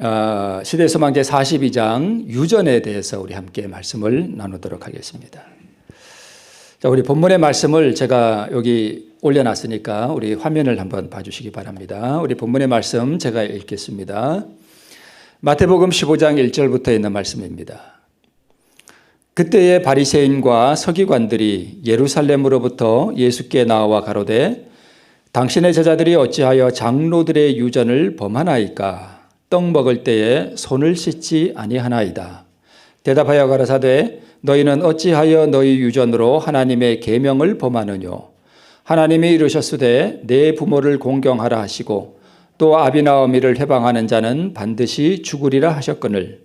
어, 시대소망제 42장 유전에 대해서 우리 함께 말씀을 나누도록 하겠습니다. 자, 우리 본문의 말씀을 제가 여기 올려놨으니까 우리 화면을 한번 봐주시기 바랍니다. 우리 본문의 말씀 제가 읽겠습니다. 마태복음 15장 1절부터 있는 말씀입니다. 그때의 바리새인과 서기관들이 예루살렘으로부터 예수께 나와 가로되 당신의 제자들이 어찌하여 장로들의 유전을 범하나이까 떡 먹을 때에 손을 씻지 아니하나이다. 대답하여 가라사대 너희는 어찌하여 너희 유전으로 하나님의 계명을 범하느뇨 하나님이 이르셨으되 내 부모를 공경하라 하시고 또 아비나 어미를 해방하는 자는 반드시 죽으리라 하셨거늘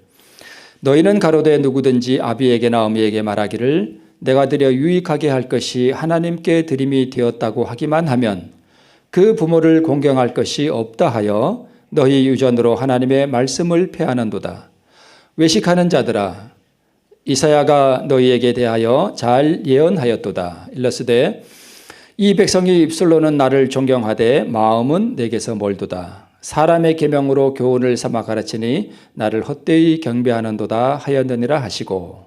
너희는 가로되 누구든지 아비에게 나 어미에게 말하기를 내가 드려 유익하게 할 것이 하나님께 드림이 되었다고 하기만 하면 그 부모를 공경할 것이 없다 하여 너희 유전으로 하나님의 말씀을 폐하는도다. 외식하는 자들아 이사야가 너희에게 대하여 잘 예언하였도다. 일러스되 이 백성이 입술로는 나를 존경하되 마음은 내게서 멀도다. 사람의 계명으로 교훈을 삼아 가르치니 나를 헛되이 경배하는도다 하였느니라 하시고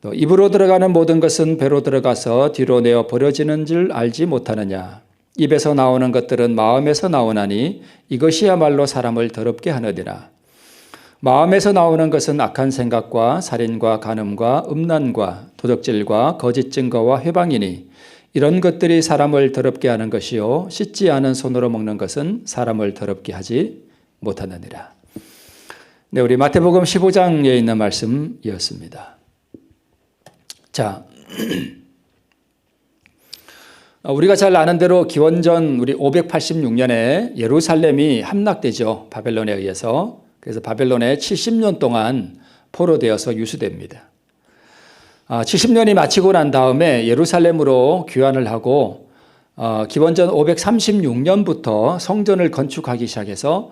또 입으로 들어가는 모든 것은 배로 들어가서 뒤로 내어 버려지는 줄 알지 못하느냐 입에서 나오는 것들은 마음에서 나오나니 이것이야말로 사람을 더럽게 하느니라 마음에서 나오는 것은 악한 생각과 살인과 간음과 음란과 도적질과 거짓 증거와 회방이니 이런 것들이 사람을 더럽게 하는 것이요 씻지 않은 손으로 먹는 것은 사람을 더럽게 하지 못하느니라. 네, 우리 마태복음 15장에 있는 말씀이었습니다. 자, 우리가 잘 아는 대로 기원전 우리 586년에 예루살렘이 함락되죠. 바벨론에 의해서. 그래서 바벨론에 70년 동안 포로되어서 유수됩니다. 70년이 아, 마치고 난 다음에 예루살렘으로 귀환을 하고 어, 기원전 536년부터 성전을 건축하기 시작해서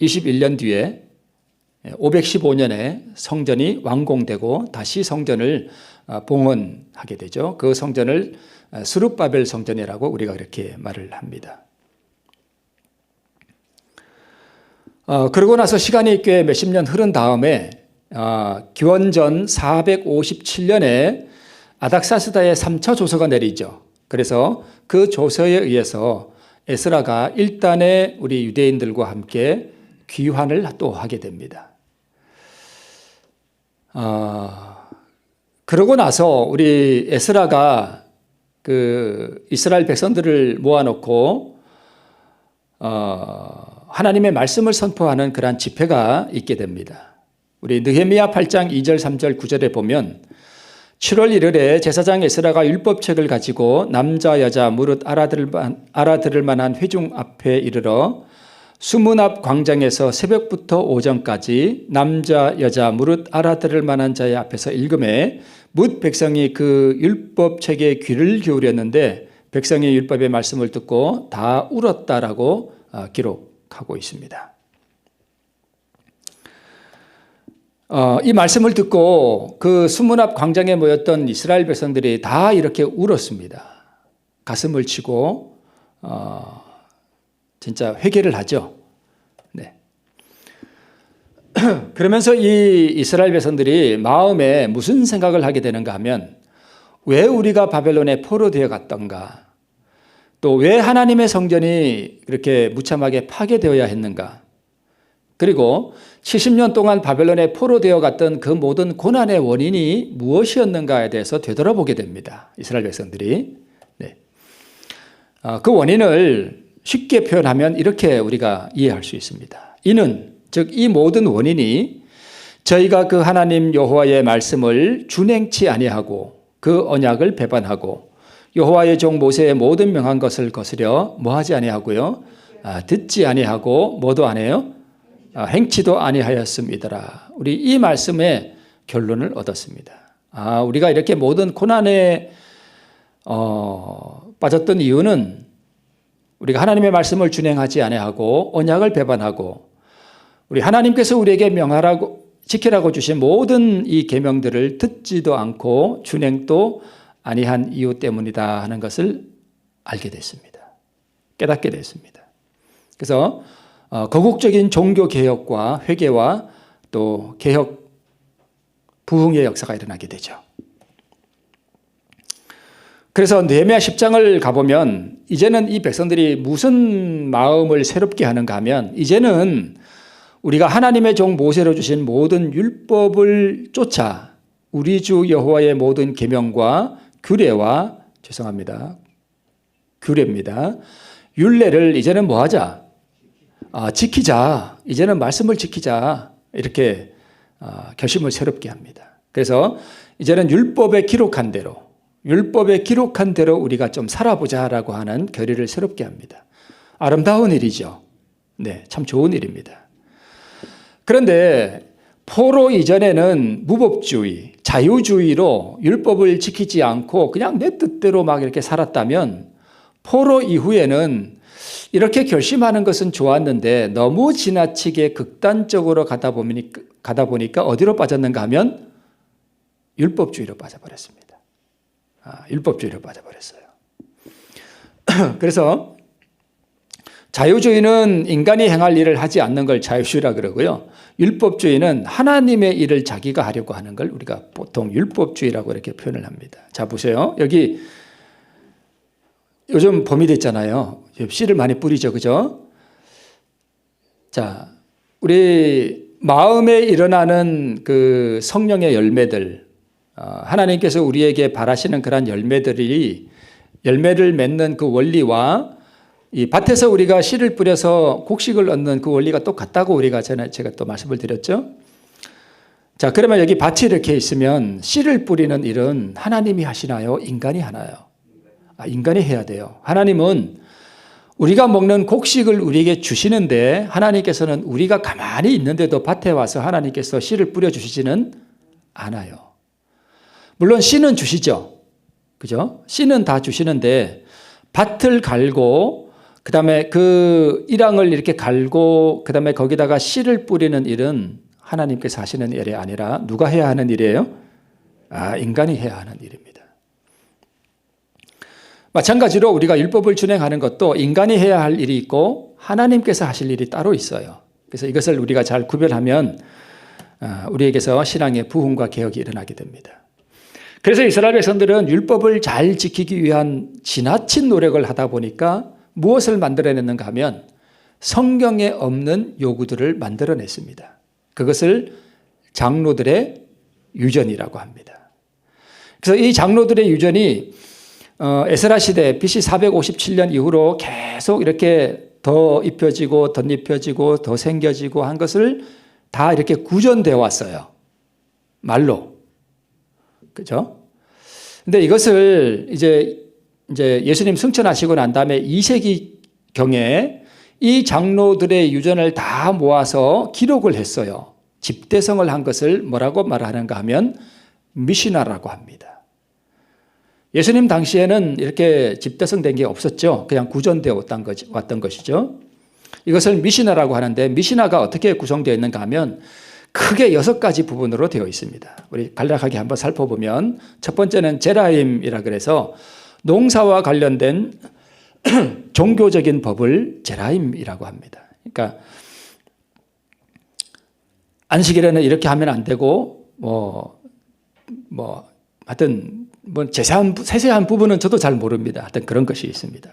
21년 어, 뒤에 515년에 성전이 완공되고 다시 성전을 어, 봉헌하게 되죠. 그 성전을 수룹바벨 성전이라고 우리가 그렇게 말을 합니다. 그러고 나서 시간이 꽤 몇십 년 흐른 다음에 어, 기원전 457년에 아닥사스다의 3차 조서가 내리죠. 그래서 그 조서에 의해서 에스라가 일단의 우리 유대인들과 함께 귀환을 또 하게 됩니다. 어, 그러고 나서 우리 에스라가 그 이스라엘 백성들을 모아놓고 어, 하나님의 말씀을 선포하는 그러한 집회가 있게 됩니다. 우리 느헤미야 8장 2절 3절 9절에 보면 7월 1일에 제사장 에스라가 율법책을 가지고 남자 여자 무릇 알아들을, 만한 회중 앞에 이르러 수문 앞 광장에서 새벽부터 오전까지 남자 여자 무릇 알아들을 만한 자의 앞에서 읽음에 묻 백성이 그 율법 책에 귀를 기울였는데 백성이 율법의 말씀을 듣고 다 울었다라고 어, 기록하고 있습니다. 어, 이 말씀을 듣고 그 수문 앞 광장에 모였던 이스라엘 백성들이 다 이렇게 울었습니다. 가슴을 치고 어, 진짜 회개를 하죠. 네. 그러면서 이 이스라엘 백성들이 마음에 무슨 생각을 하게 되는가 하면 왜 우리가 바벨론에 포로되어 갔던가 또 왜 하나님의 성전이 그렇게 무참하게 파괴되어야 했는가 그리고 70년 동안 바벨론에 포로되어 갔던 그 모든 고난의 원인이 무엇이었는가에 대해서 되돌아보게 됩니다. 이스라엘 백성들이. 네. 어, 그 원인을 쉽게 표현하면 이렇게 우리가 이해할 수 있습니다. 이는, 즉, 이 모든 원인이 저희가 그 하나님 여호와의 말씀을 준행치 아니하고 그 언약을 배반하고 여호와의 종 모세의 모든 명한 것을 거스려 뭐하지 아니하고요. 아, 듣지 아니하고 뭐도 안 해요? 아, 행치도 아니하였습니다라. 우리 이 말씀의 결론을 얻었습니다. 아, 우리가 이렇게 모든 고난에 어, 빠졌던 이유는 우리가 하나님의 말씀을 준행하지 아니하고 언약을 배반하고 우리 하나님께서 우리에게 명하라고 지키라고 주신 모든 이 계명들을 듣지도 않고 준행도 아니한 이유 때문이다 하는 것을 알게 됐습니다. 깨닫게 됐습니다. 그래서 어, 거국적인 종교 개혁과 회개와 또 개혁 부흥의 역사가 일어나게 되죠. 그래서 느헤미야 10장을 가보면 이제는 이 백성들이 무슨 마음을 새롭게 하는가 하면 이제는 우리가 하나님의 종 모세로 주신 모든 율법을 쫓아 우리 주 여호와의 모든 계명과 규례와 죄송합니다. 규례입니다. 율례를 이제는 뭐 하자? 아, 지키자. 이제는 말씀을 지키자. 이렇게 아, 결심을 새롭게 합니다. 그래서 이제는 율법에 기록한 대로 율법에 기록한 대로 우리가 좀 살아보자라고 하는 결의를 새롭게 합니다. 아름다운 일이죠. 네, 참 좋은 일입니다. 그런데 포로 이전에는 무법주의, 자유주의로 율법을 지키지 않고 그냥 내 뜻대로 막 이렇게 살았다면 포로 이후에는 이렇게 결심하는 것은 좋았는데 너무 지나치게 극단적으로 가다 보니까, 가다 보니까 어디로 빠졌는가 하면 율법주의로 빠져버렸습니다. 아, 율법주의로 빠져버렸어요. 그래서 자유주의는 인간이 행할 일을 하지 않는 걸 자유주의라 그러고요. 율법주의는 하나님의 일을 자기가 하려고 하는 걸 우리가 보통 율법주의라고 이렇게 표현을 합니다. 자, 보세요. 여기 요즘 봄이 됐잖아요. 씨를 많이 뿌리죠. 그죠? 자, 우리 마음에 일어나는 그 성령의 열매들, 어, 하나님께서 우리에게 바라시는 그러한 열매들이 열매를 맺는 그 원리와 이 밭에서 우리가 씨를 뿌려서 곡식을 얻는 그 원리가 똑같다고 우리가 전에 제가 또 말씀을 드렸죠. 자, 그러면 여기 밭이 이렇게 있으면 씨를 뿌리는 일은 하나님이 하시나요? 인간이 하나요? 아, 인간이 해야 돼요. 하나님은 우리가 먹는 곡식을 우리에게 주시는데 하나님께서는 우리가 가만히 있는데도 밭에 와서 하나님께서 씨를 뿌려주시지는 않아요. 물론 씨는 주시죠. 그죠? 씨는 다 주시는데 밭을 갈고 그 다음에 그 일항을 이렇게 갈고 그 다음에 거기다가 씨를 뿌리는 일은 하나님께서 하시는 일이 아니라 누가 해야 하는 일이에요? 아, 인간이 해야 하는 일입니다. 마찬가지로 우리가 율법을 준행하는 것도 인간이 해야 할 일이 있고 하나님께서 하실 일이 따로 있어요. 그래서 이것을 우리가 잘 구별하면 아, 우리에게서 신앙의 부흥과 개혁이 일어나게 됩니다. 그래서 이스라엘 백성들은 율법을 잘 지키기 위한 지나친 노력을 하다 보니까 무엇을 만들어냈는가 하면 성경에 없는 요구들을 만들어냈습니다. 그것을 장로들의 유전이라고 합니다. 그래서 이 장로들의 유전이 어, 에스라 시대 BC 457년 이후로 계속 이렇게 더 입혀지고 덧입혀지고 더 생겨지고 한 것을 다 이렇게 구전되어 왔어요. 말로. 그죠? 근데 이것을 이제 이제 예수님 승천하시고 난 다음에 2세기 경에 이 장로들의 유전을 다 모아서 기록을 했어요. 집대성을 한 것을 뭐라고 말하는가 하면 미시나라고 합니다. 예수님 당시에는 이렇게 집대성 된 게 없었죠. 그냥 구전되어 왔던 것이죠. 이것을 미시나라고 하는데 미시나가 어떻게 구성되어 있는가 하면 크게 여섯 가지 부분으로 되어 있습니다. 우리 간략하게 한번 살펴보면 첫 번째는 제라임이라 그래서 농사와 관련된 종교적인 법을 제라임이라고 합니다. 그러니까 안식일에는 이렇게 하면 안 되고 뭐뭐 하여튼 뭐 자세한 세세한 부분은 저도 잘 모릅니다. 하여튼 그런 것이 있습니다.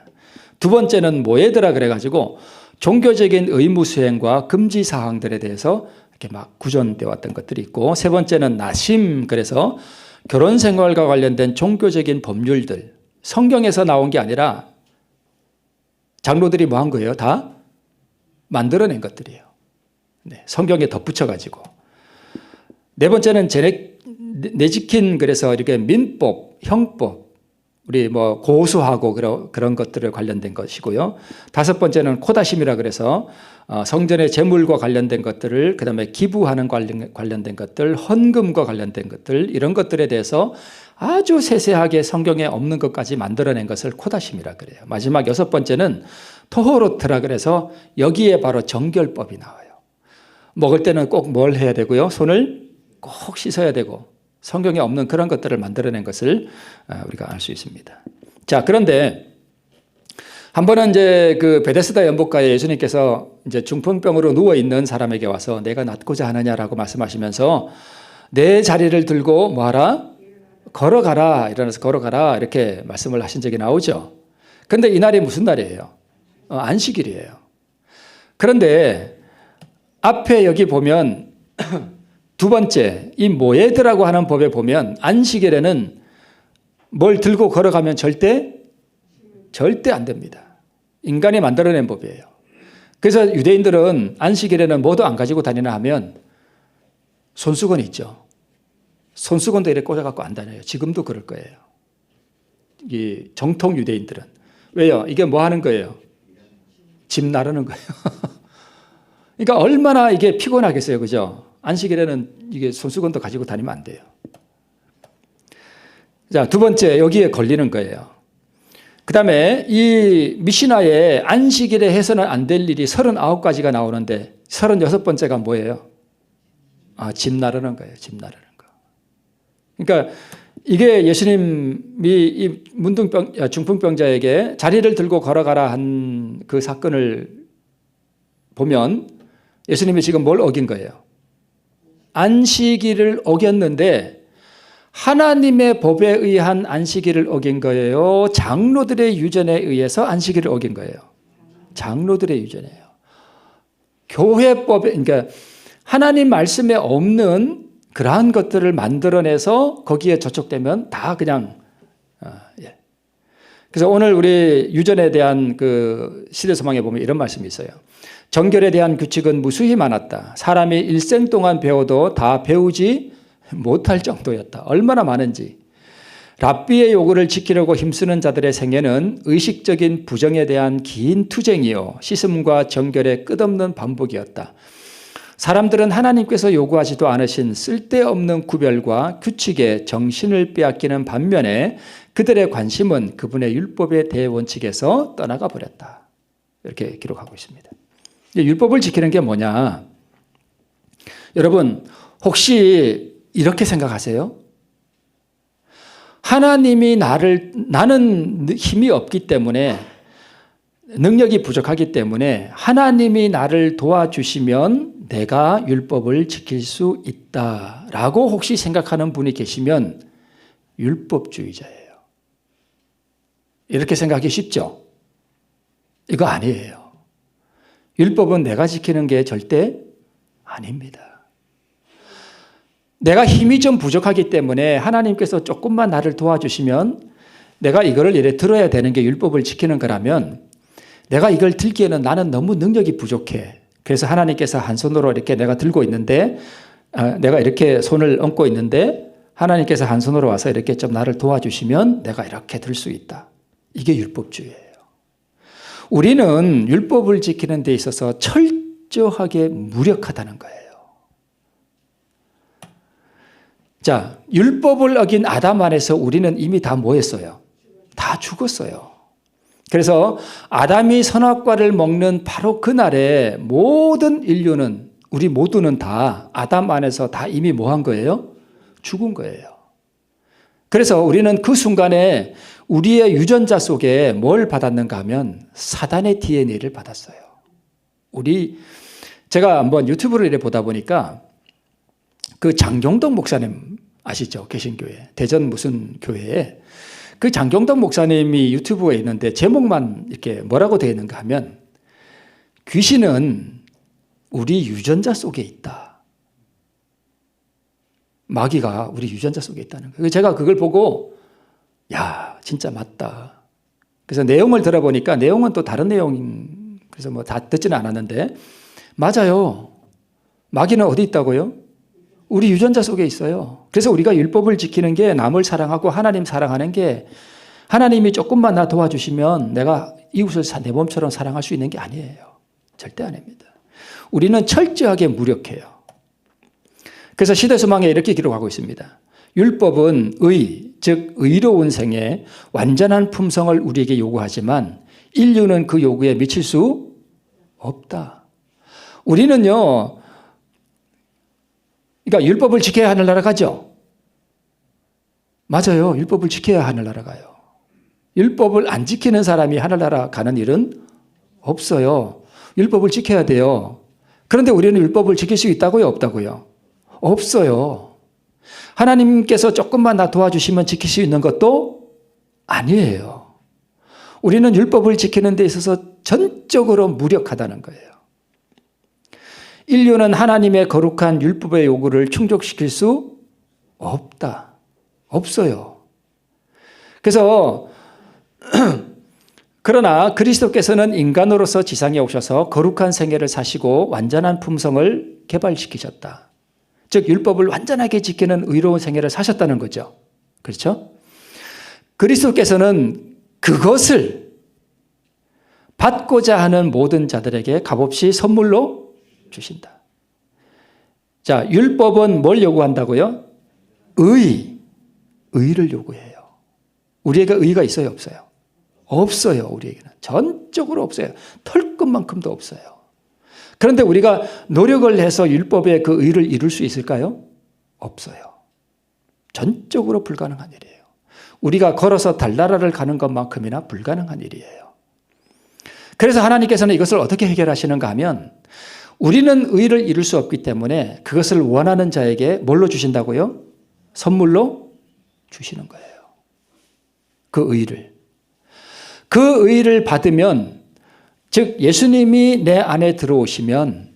두 번째는 모에드라 그래 가지고 종교적인 의무 수행과 금지 사항들에 대해서 이렇게 막 구전되어 왔던 것들이 있고 세 번째는 나심 그래서 결혼 생활과 관련된 종교적인 법률들 성경에서 나온 게 아니라 장로들이 뭐 한 거예요? 다 만들어낸 것들이에요. 네, 성경에 덧붙여 가지고 네 번째는 제네 내지킨 그래서 이렇게 민법, 형법, 우리 뭐 고수하고 그런 그런 것들을 관련된 것이고요. 다섯 번째는 코다심이라 그래서 어, 성전의 재물과 관련된 것들을 그다음에 기부하는 관련 관련된 것들, 헌금과 관련된 것들 이런 것들에 대해서 아주 세세하게 성경에 없는 것까지 만들어낸 것을 코다심이라 그래요. 마지막 여섯 번째는 토호로트라 그래서 여기에 바로 정결법이 나와요. 먹을 때는 꼭 뭘 해야 되고요. 손을 꼭 씻어야 되고 성경에 없는 그런 것들을 만들어낸 것을 아, 우리가 알 수 있습니다. 자, 그런데 한 번은 이제 그 베데스다 연못가에 예수님께서 이제 중풍병으로 누워 있는 사람에게 와서 내가 낫고자 하느냐라고 말씀하시면서 내 자리를 들고 뭐하라 걸어가라 일어나서 걸어가라 이렇게 말씀을 하신 적이 나오죠. 근데 이 날이 무슨 날이에요? 어, 안식일이에요. 그런데 앞에 여기 보면 두 번째 이 모예드라고 하는 법에 보면 안식일에는 뭘 들고 걸어가면 절대 절대 안 됩니다. 인간이 만들어낸 법이에요. 그래서 유대인들은 안식일에는 뭐도 안 가지고 다니나 하면 손수건이 있죠. 손수건도 이렇게 꽂아갖고 안 다녀요. 지금도 그럴 거예요. 이 정통 유대인들은. 왜요? 이게 뭐 하는 거예요? 집 나르는 거예요. 그러니까 얼마나 이게 피곤하겠어요. 그죠? 안식일에는 이게 손수건도 가지고 다니면 안 돼요. 자, 두 번째, 여기에 걸리는 거예요. 그 다음에 이 미시나에 안식일에 해서는 안 될 일이 39가지가 나오는데 36번째가 뭐예요? 아, 집 나르는 거예요. 집 나르는 거. 그러니까 이게 예수님이 이 문둥병, 아, 중풍병자에게 자리를 들고 걸어가라 한 그 사건을 보면 예수님이 지금 뭘 어긴 거예요? 안식일을 어겼는데 하나님의 법에 의한 안식일을 어긴 거예요. 장로들의 유전에 의해서 안식일을 어긴 거예요. 장로들의 유전이에요. 교회법에 그러니까 하나님 말씀에 없는 그러한 것들을 만들어내서 거기에 저촉되면 다 그냥 어, 예. 그래서 오늘 우리 유전에 대한 그 시대 소망에 보면 이런 말씀이 있어요. 정결에 대한 규칙은 무수히 많았다. 사람이 일생 동안 배워도 다 배우지 못할 정도였다. 얼마나 많은지. 랍비의 요구를 지키려고 힘쓰는 자들의 생애는 의식적인 부정에 대한 긴 투쟁이요. 시슴과 정결의 끝없는 반복이었다. 사람들은 하나님께서 요구하지도 않으신 쓸데없는 구별과 규칙에 정신을 빼앗기는 반면에 그들의 관심은 그분의 율법의 대원칙에서 떠나가 버렸다. 이렇게 기록하고 있습니다. 율법을 지키는 게 뭐냐? 여러분, 혹시 이렇게 생각하세요? 하나님이 나를, 나는 힘이 없기 때문에, 능력이 부족하기 때문에 하나님이 나를 도와주시면 내가 율법을 지킬 수 있다라고 혹시 생각하는 분이 계시면 율법주의자예요. 이렇게 생각하기 쉽죠? 이거 아니에요. 율법은 내가 지키는 게 절대 아닙니다. 내가 힘이 좀 부족하기 때문에 하나님께서 조금만 나를 도와주시면 내가 이거를 이래 들어야 되는 게 율법을 지키는 거라면 내가 이걸 들기에는 나는 너무 능력이 부족해. 그래서 하나님께서 한 손으로 이렇게 내가 들고 있는데, 아, 내가 이렇게 손을 얹고 있는데, 하나님께서 한 손으로 와서 이렇게 좀 나를 도와주시면 내가 이렇게 들 수 있다. 이게 율법주의예요. 우리는 율법을 지키는 데 있어서 철저하게 무력하다는 거예요. 자, 율법을 어긴 아담 안에서 우리는 이미 다 뭐 했어요? 다 죽었어요. 그래서 아담이 선악과를 먹는 바로 그날에 모든 인류는 우리 모두는 다 아담 안에서 다 이미 뭐 한 거예요? 죽은 거예요. 그래서 우리는 그 순간에 우리의 유전자 속에 뭘 받았는가 하면 사단의 DNA를 받았어요. 우리 제가 한번 유튜브를 보다 보니까 그 장경덕 목사님 아시죠? 개신교회. 대전 무슨 교회에 그 장경덕 목사님이 유튜브에 있는데 제목만 이렇게 뭐라고 되어 있는가 하면 귀신은 우리 유전자 속에 있다. 마귀가 우리 유전자 속에 있다는 거예요. 제가 그걸 보고 야, 진짜 맞다. 그래서 내용을 들어보니까 내용은 또 다른 내용, 그래서 뭐 다 듣지는 않았는데, 맞아요. 마귀는 어디 있다고요? 우리 유전자 속에 있어요. 그래서 우리가 율법을 지키는 게 남을 사랑하고 하나님 사랑하는 게 하나님이 조금만 나 도와주시면 내가 이웃을 내 몸처럼 사랑할 수 있는 게 아니에요. 절대 아닙니다. 우리는 철저하게 무력해요. 그래서 시대소망에 이렇게 기록하고 있습니다. 율법은 의, 즉 의로운 생에 완전한 품성을 우리에게 요구하지만 인류는 그 요구에 미칠 수 없다. 우리는요, 그러니까 율법을 지켜야 하늘나라 가죠. 맞아요. 율법을 지켜야 하늘나라 가요. 율법을 안 지키는 사람이 하늘나라 가는 일은 없어요. 율법을 지켜야 돼요. 그런데 우리는 율법을 지킬 수 있다고요? 없다고요? 없어요. 하나님께서 조금만 나 도와주시면 지킬 수 있는 것도 아니에요. 우리는 율법을 지키는 데 있어서 전적으로 무력하다는 거예요. 인류는 하나님의 거룩한 율법의 요구를 충족시킬 수 없다. 없어요. 그래서 그러나 그리스도께서는 인간으로서 지상에 오셔서 거룩한 생애를 사시고 완전한 품성을 개발시키셨다. 즉 율법을 완전하게 지키는 의로운 생애를 사셨다는 거죠. 그렇죠? 그리스도께서는 그것을 받고자 하는 모든 자들에게 값없이 선물로 주신다. 자, 율법은 뭘 요구한다고요? 의. 의를 요구해요. 우리에게 의가 있어요, 없어요? 없어요, 우리에게는. 전적으로 없어요. 털끝만큼도 없어요. 그런데 우리가 노력을 해서 율법의 그 의를 이룰 수 있을까요? 없어요. 전적으로 불가능한 일이에요. 우리가 걸어서 달나라를 가는 것만큼이나 불가능한 일이에요. 그래서 하나님께서는 이것을 어떻게 해결하시는가 하면 우리는 의를 이룰 수 없기 때문에 그것을 원하는 자에게 뭘로 주신다고요? 선물로 주시는 거예요. 그 의를. 그 의를 받으면 즉 예수님이 내 안에 들어오시면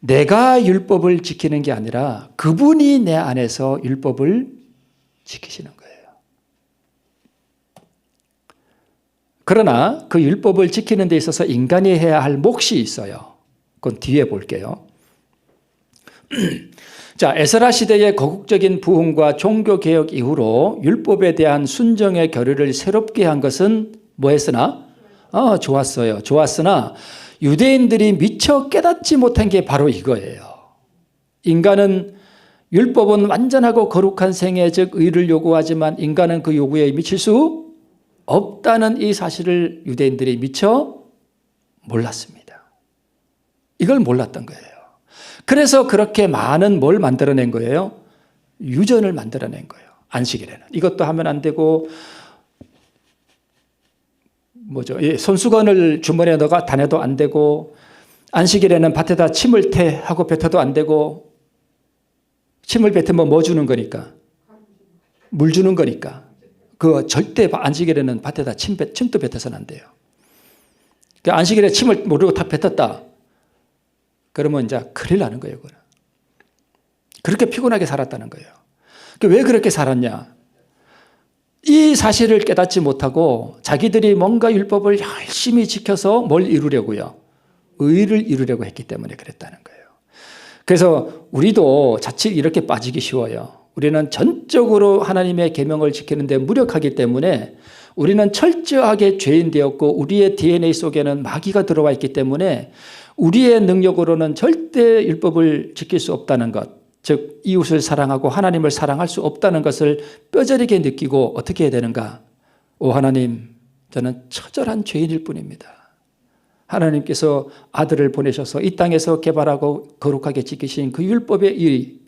내가 율법을 지키는 게 아니라 그분이 내 안에서 율법을 지키시는 거예요. 그러나 그 율법을 지키는 데 있어서 인간이 해야 할 몫이 있어요. 그건 뒤에 볼게요. 자, 에스라 시대의 거국적인 부흥과 종교 개혁 이후로 율법에 대한 순정의 결의를 새롭게 한 것은 뭐했으나 아, 좋았어요. 좋았으나 유대인들이 미처 깨닫지 못한 게 바로 이거예요. 인간은 율법은 완전하고 거룩한 생애 즉 의를 요구하지만 인간은 그 요구에 미칠 수 없다는 이 사실을 유대인들이 미처 몰랐습니다. 이걸 몰랐던 거예요. 그래서 그렇게 많은 뭘 만들어낸 거예요? 유전을 만들어낸 거예요. 안식일에는. 이것도 하면 안 되고, 뭐죠? 예, 손수건을 주머니에 넣어가 다녀도 안 되고, 안식일에는 밭에다 침을 태 하고 뱉어도 안 되고, 침을 뱉으면 뭐 주는 거니까? 물 주는 거니까. 그 절대 안식일에는 밭에다 침, 침도 뱉어서는 안 돼요. 그 안식일에 침을 모르고 다 뱉었다. 그러면 이제 큰일 나는 거예요, 그거는. 그렇게 피곤하게 살았다는 거예요. 그왜 그렇게 살았냐? 이 사실을 깨닫지 못하고 자기들이 뭔가 율법을 열심히 지켜서 뭘 이루려고요? 의를 이루려고 했기 때문에 그랬다는 거예요. 그래서 우리도 자칫 이렇게 빠지기 쉬워요. 우리는 전적으로 하나님의 계명을 지키는데 무력하기 때문에 우리는 철저하게 죄인 되었고 우리의 DNA 속에는 마귀가 들어와 있기 때문에 우리의 능력으로는 절대 율법을 지킬 수 없다는 것, 즉 이웃을 사랑하고 하나님을 사랑할 수 없다는 것을 뼈저리게 느끼고 어떻게 해야 되는가? 오 하나님, 저는 처절한 죄인일 뿐입니다. 하나님께서 아들을 보내셔서 이 땅에서 개발하고 거룩하게 지키신 그 율법의 의,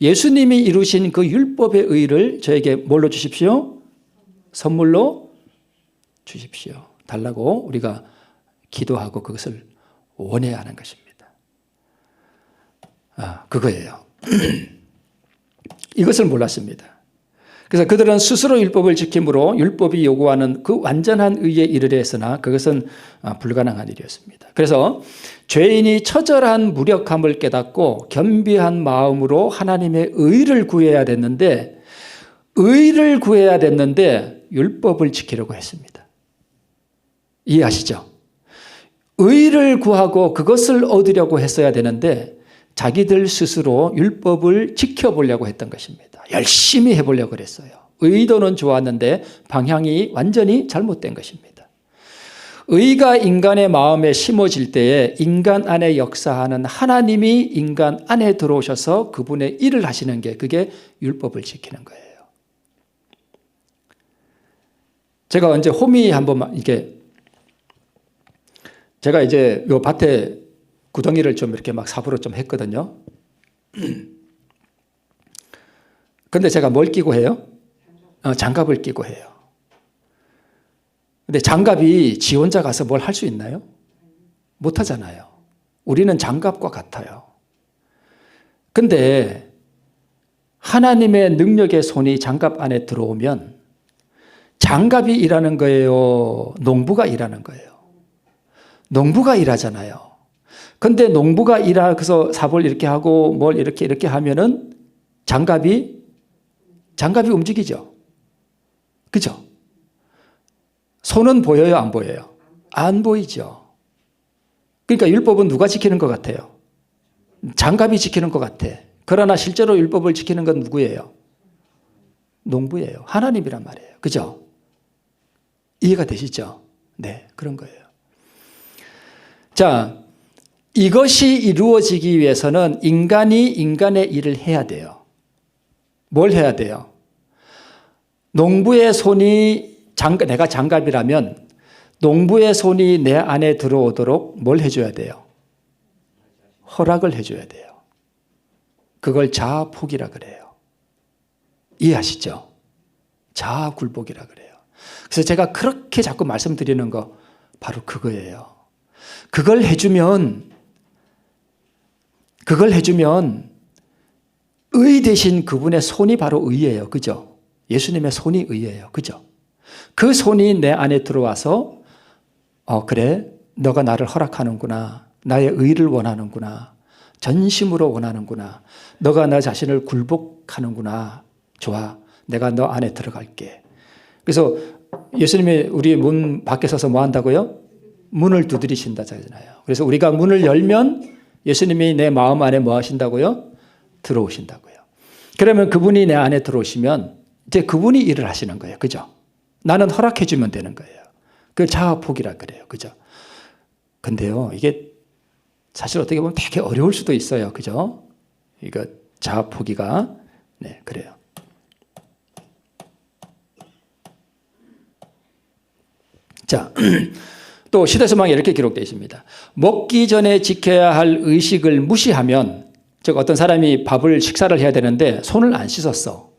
예수님이 이루신 그 율법의 의를 저에게 뭘로 주십시오? 선물로 주십시오. 달라고 우리가 기도하고 그것을 원해야 하는 것입니다. 아, 그거예요. 이것을 몰랐습니다. 그래서 그들은 스스로 율법을 지킴으로 율법이 요구하는 그 완전한 의에 이르려 했으나 그것은 아, 불가능한 일이었습니다. 그래서 죄인이 처절한 무력함을 깨닫고 겸비한 마음으로 하나님의 의를 구해야 됐는데 의를 구해야 됐는데 율법을 지키려고 했습니다. 이해하시죠? 의를 구하고 그것을 얻으려고 했어야 되는데 자기들 스스로 율법을 지켜보려고 했던 것입니다. 열심히 해보려고 그랬어요. 의도는 좋았는데 방향이 완전히 잘못된 것입니다. 의가 인간의 마음에 심어질 때에 인간 안에 역사하는 하나님이 인간 안에 들어오셔서 그분의 일을 하시는 게 그게 율법을 지키는 거예요. 제가 언제 호미 한번 이게 제가 이제 요 밭에 구덩이를 좀 이렇게 막 삽으로 좀 했거든요. 근데 제가 뭘 끼고 해요? 어, 장갑을 끼고 해요. 근데 장갑이 지 혼자 가서 뭘 할 수 있나요? 못 하잖아요. 우리는 장갑과 같아요. 근데 하나님의 능력의 손이 장갑 안에 들어오면 장갑이 일하는 거예요? 농부가 일하는 거예요? 농부가 일하잖아요. 근데 농부가 일해서 삽을 이렇게 하고 뭘 이렇게 이렇게 하면은 장갑이 장갑이 움직이죠. 그죠? 손은 보여요, 안 보여요? 안 보이죠. 그러니까 율법은 누가 지키는 것 같아요? 장갑이 지키는 것 같아. 그러나 실제로 율법을 지키는 건 누구예요? 농부예요. 하나님이란 말이에요. 그죠? 이해가 되시죠? 네, 그런 거예요. 자, 이것이 이루어지기 위해서는 인간이 인간의 일을 해야 돼요. 뭘 해야 돼요? 농부의 손이 장갑, 내가 장갑이라면 농부의 손이 내 안에 들어오도록 뭘 해줘야 돼요? 허락을 해줘야 돼요. 그걸 자아폭이라 그래요. 이해하시죠? 자아굴복이라 그래요. 그래서 제가 그렇게 자꾸 말씀드리는 거 바로 그거예요. 그걸 해주면, 그걸 해주면 의 대신 그분의 손이 바로 의예요. 그죠? 예수님의 손이 의예요. 그죠? 그 손이 내 안에 들어와서 어, 그래. 너가 나를 허락하는구나. 나의 의를 원하는구나. 전심으로 원하는구나. 너가 나 자신을 굴복하는구나. 좋아. 내가 너 안에 들어갈게. 그래서 예수님이 우리 문 밖에 서서 뭐 한다고요? 문을 두드리신다잖아요. 그래서 우리가 문을 열면 예수님이 내 마음 안에 뭐 하신다고요? 들어오신다고요. 그러면 그분이 내 안에 들어오시면 이제 그분이 일을 하시는 거예요. 그죠? 나는 허락해 주면 되는 거예요. 그 자아폭이라 그래요. 그죠? 근데요, 이게 사실 어떻게 보면 되게 어려울 수도 있어요. 그죠? 이거 자아 포기가 네, 그래요. 자, 또 시대서망에 이렇게 기록되어 있습니다. 먹기 전에 지켜야 할 의식을 무시하면 즉 어떤 사람이 밥을 식사를 해야 되는데 손을 안 씻었어.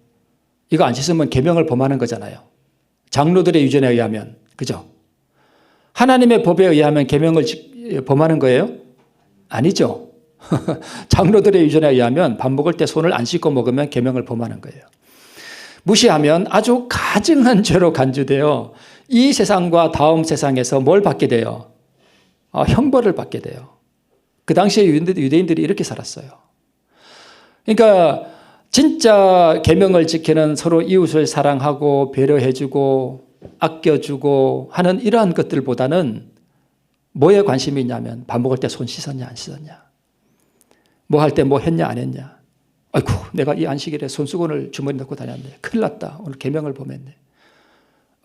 이거 안 씻으면 계명을 범하는 거잖아요. 장로들의 유전에 의하면 그죠? 하나님의 법에 의하면 계명을 범하는 거예요? 아니죠. 장로들의 유전에 의하면 밥 먹을 때 손을 안 씻고 먹으면 계명을 범하는 거예요. 무시하면 아주 가증한 죄로 간주되어 이 세상과 다음 세상에서 뭘 받게 돼요? 어, 형벌을 받게 돼요. 그 당시에 유대인들이 이렇게 살았어요. 그러니까 진짜 계명을 지키는 서로 이웃을 사랑하고 배려해주고 아껴주고 하는 이러한 것들보다는 뭐에 관심이 있냐면 밥 먹을 때 손 씻었냐 안 씻었냐 뭐 할 때 뭐 했냐 안 했냐 아이고 내가 이 안식일에 손수건을 주머니 넣고 다녔네 큰일 났다 오늘 계명을 범했네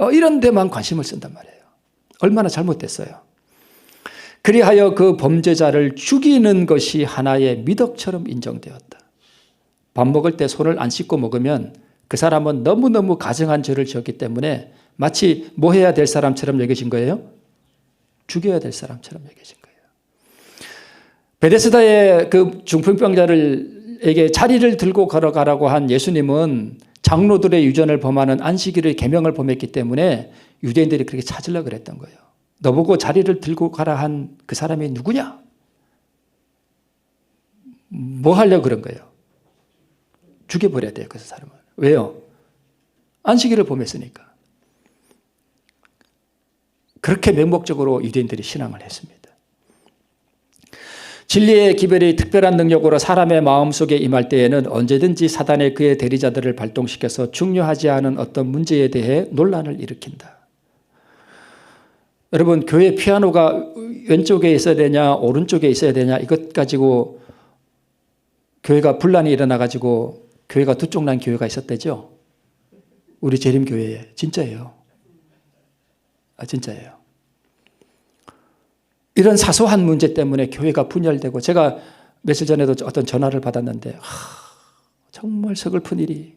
어, 이런 데만 관심을 쓴단 말이에요 얼마나 잘못됐어요 그리하여 그 범죄자를 죽이는 것이 하나의 미덕처럼 인정되었다 밥 먹을 때 손을 안 씻고 먹으면 그 사람은 너무너무 가증한 죄를 지었기 때문에 마치 뭐 해야 될 사람처럼 여겨진 거예요? 죽여야 될 사람처럼 여겨진 거예요. 베데스다의 그 중풍병자를에게 자리를 들고 걸어가라고 한 예수님은 장로들의 유전을 범하는 안식일의 계명을 범했기 때문에 유대인들이 그렇게 찾으려 그랬던 거예요. 너보고 자리를 들고 가라 한 그 사람이 누구냐? 뭐 하려 그런 거예요? 죽여버려야 돼요, 그 사람을. 왜요? 안식일을 범했으니까. 그렇게 맹목적으로 유대인들이 신앙을 했습니다. 진리의 기별이 특별한 능력으로 사람의 마음속에 임할 때에는 언제든지 사단의 그의 대리자들을 발동시켜서 중요하지 않은 어떤 문제에 대해 논란을 일으킨다. 여러분 교회 피아노가 왼쪽에 있어야 되냐 오른쪽에 있어야 되냐 이것 가지고 교회가 분란이 일어나 가지고 교회가 두 쪽 난 교회가 있었대죠. 우리 재림 교회에 진짜예요. 아, 진짜예요. 이런 사소한 문제 때문에 교회가 분열되고 제가 며칠 전에도 어떤 전화를 받았는데 하, 정말 서글픈 일이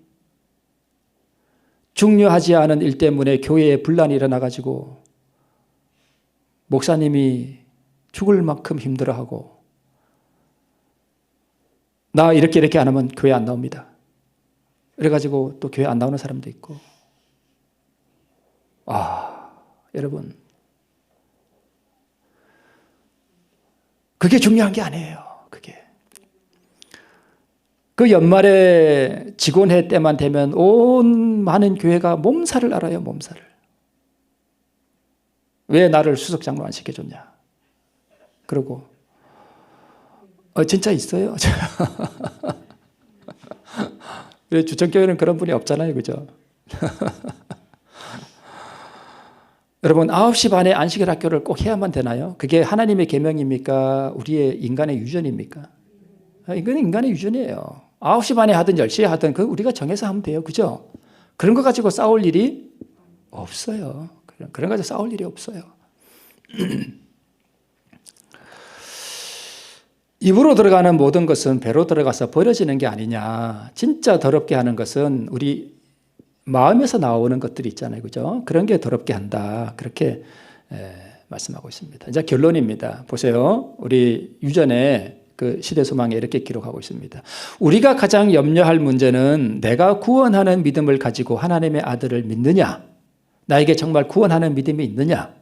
중요하지 않은 일 때문에 교회에 분란이 일어나가지고 목사님이 죽을 만큼 힘들어하고 나 이렇게 이렇게 안 하면 교회 안 나옵니다. 그래가지고 또 교회 안 나오는 사람도 있고 아 여러분. 그게 중요한 게 아니에요. 그게. 그 연말에 직원회 때만 되면 온 많은 교회가 몸살을 알아요, 몸살을. 왜 나를 수석장로 안 시켜줬냐. 그러고, 어, 진짜 있어요. 왜 주천교회는 그런 분이 없잖아요, 그죠? 여러분 9시 반에 안식일 학교를 꼭 해야만 되나요? 그게 하나님의 계명입니까? 우리의 인간의 유전입니까? 아, 이건 인간의 유전이에요. 9시 반에 하든 10시에 하든 그 우리가 정해서 하면 돼요. 그죠? 그런 거 가지고 싸울 일이 없어요. 그런 거 가지고 싸울 일이 없어요. 입으로 들어가는 모든 것은 배로 들어가서 버려지는 게 아니냐. 진짜 더럽게 하는 것은 우리 마음에서 나오는 것들이 있잖아요. 그죠? 그런 게 더럽게 한다. 그렇게 에, 말씀하고 있습니다. 이제 결론입니다. 보세요. 우리 유전에 그 시대 소망에 이렇게 기록하고 있습니다. 우리가 가장 염려할 문제는 내가 구원하는 믿음을 가지고 하나님의 아들을 믿느냐? 나에게 정말 구원하는 믿음이 있느냐?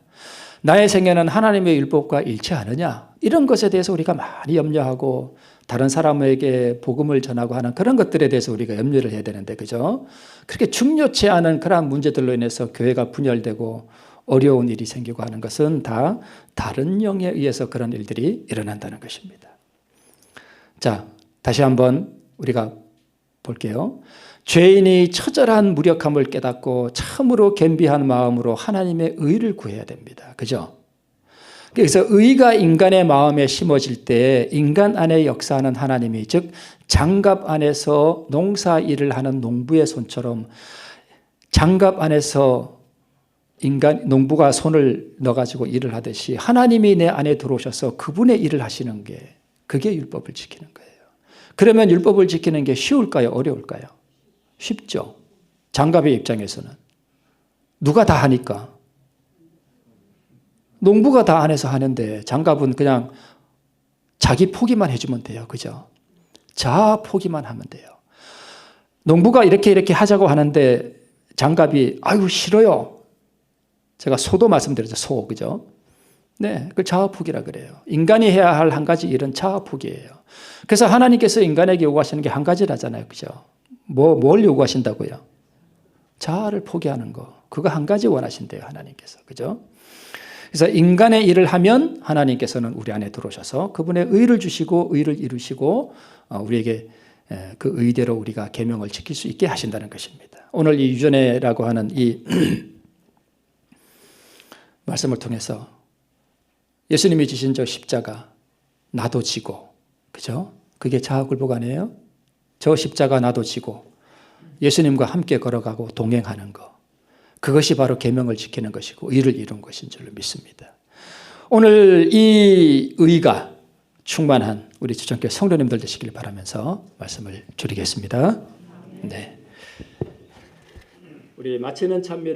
나의 생애는 하나님의 율법과 일치하느냐? 이런 것에 대해서 우리가 많이 염려하고 다른 사람에게 복음을 전하고 하는 그런 것들에 대해서 우리가 염려를 해야 되는데 그죠? 그렇게 중요치 않은 그러한 문제들로 인해서 교회가 분열되고 어려운 일이 생기고 하는 것은 다 다른 영에 의해서 그런 일들이 일어난다는 것입니다. 자, 다시 한번 우리가 볼게요. 죄인이 처절한 무력함을 깨닫고 참으로 겸비한 마음으로 하나님의 의를 구해야 됩니다. 그죠? 그래서 의가 인간의 마음에 심어질 때 인간 안에 역사하는 하나님이 즉 장갑 안에서 농사 일을 하는 농부의 손처럼 장갑 안에서 인간 농부가 손을 넣어 가지고 일을 하듯이 하나님이 내 안에 들어오셔서 그분의 일을 하시는 게 그게 율법을 지키는 거예요. 그러면 율법을 지키는 게 쉬울까요? 어려울까요? 쉽죠. 장갑의 입장에서는 누가 다 하니까 농부가 다 안에서 하는데 장갑은 그냥 자기 포기만 해주면 돼요. 그죠? 자아 포기만 하면 돼요. 농부가 이렇게 이렇게 하자고 하는데 장갑이 아유 싫어요. 제가 소도 말씀드렸죠. 소 그죠? 네, 그 자아 포기라 그래요. 인간이 해야 할 한 가지 일은 자아 포기예요. 그래서 하나님께서 인간에게 요구하시는 게 한 가지라잖아요. 그죠? 뭐, 뭘 요구하신다고요? 자아를 포기하는 거. 그거 한 가지 원하신대요. 하나님께서. 그죠? 그래서 인간의 일을 하면 하나님께서는 우리 안에 들어오셔서 그분의 의를 주시고 의를 이루시고 어, 우리에게 그 의대로 우리가 계명을 지킬 수 있게 하신다는 것입니다. 오늘 이 유전회라고 하는 이 말씀을 통해서 예수님이 지신 저 십자가 나도 지고 그죠? 그게 자아 굴복 아니에요? 저 십자가 나도 지고 예수님과 함께 걸어가고 동행하는 거. 그것이 바로 계명을 지키는 것이고 의를 이룬 것인 줄로 믿습니다. 오늘 이 의가 충만한 우리 주천교 성도님들 되시길 바라면서 말씀을 줄이겠습니다. 네. 우리 마치는 찬미를